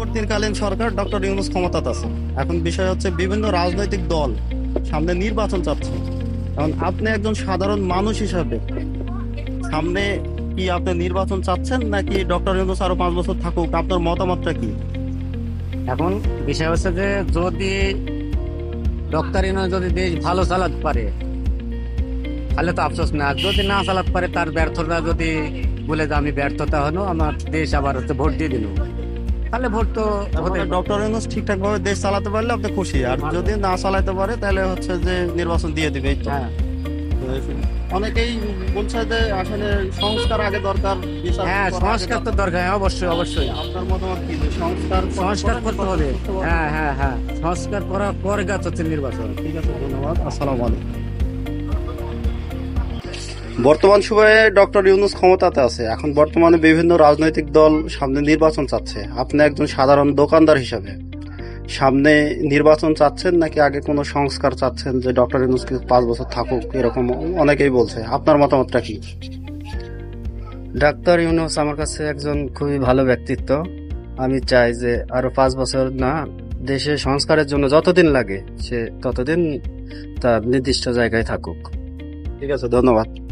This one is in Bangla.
অন্তর্বর্তীকালীন সরকার ডক্টর ইউনুস ক্ষমতাতে আছে। এখন বিষয় হচ্ছে বিভিন্ন রাজনৈতিক দল সামনে নির্বাচন চাচ্ছে। এখন আপনি একজন সাধারণ মানুষ হিসাবে সামনে কি আপনি নির্বাচন চাচ্ছেন নাকি ডক্টর ইউনুস আরও পাঁচ বছর থাকুক? আপনার মতামতটা কি? এখন বিষয় হচ্ছে যে যদি ডক্টর ইনো যদি দেশ ভালো চালাতে পারে, তাহলে তো আফসোস না। যদি না চালাতে পারে, তার ব্যর্থতা যদি বলে যে আমি ব্যর্থতা হলো, আমার দেশ আবার হচ্ছে ভোট দিয়ে দিল। তাহলে ভোট তো ডক্টর ইউনুস ঠিকঠাক ভাবে দেশ চালাতে পারলে আপনি খুশি। আর যদি না চালাতে পারে তাহলে হচ্ছে যে নির্বাচন দিয়ে দিবে। হ্যাঁ। অনেকেই বলছে যে আসলে সংস্কার আগে দরকার হ্যাঁ সংস্কার তো দরকার। হ্যাঁ, অবশ্যই অবশ্যই। আপনার মতামত কি সংস্কার সংস্কার করতে হবে? হ্যাঁ হ্যাঁ হ্যাঁ। সংস্কার করার পরে গাছ হচ্ছে নির্বাচন। ঠিক আছে ধন্যবাদ। আসসালামু আলাইকুম। বর্তমান সময়ে ডক্টর ইউনুস ক্ষমতাতে আছে। এখন বর্তমানে বিভিন্ন রাজনৈতিক দল সামনে নির্বাচন চাচ্ছে। আপনি একজন সাধারণ দোকানদার হিসাবে সামনে নির্বাচন চাচ্ছেন নাকি আগে কোনো সংস্কার চাচ্ছেন যে ডক্টর ইউনুস পাঁচ বছর থাকুক এরকম অনেকেই বলছে। আপনার মতামতটা কি? ডাক্তার ইউনুস আমার কাছে একজন খুবই ভালো ব্যক্তিত্ব। আমি চাই যে আরও পাঁচ বছর না দেশে সংস্কারের জন্য যতদিন লাগে সে ততদিন তার নির্দিষ্ট জায়গায় থাকুক। ঠিক আছে ধন্যবাদ।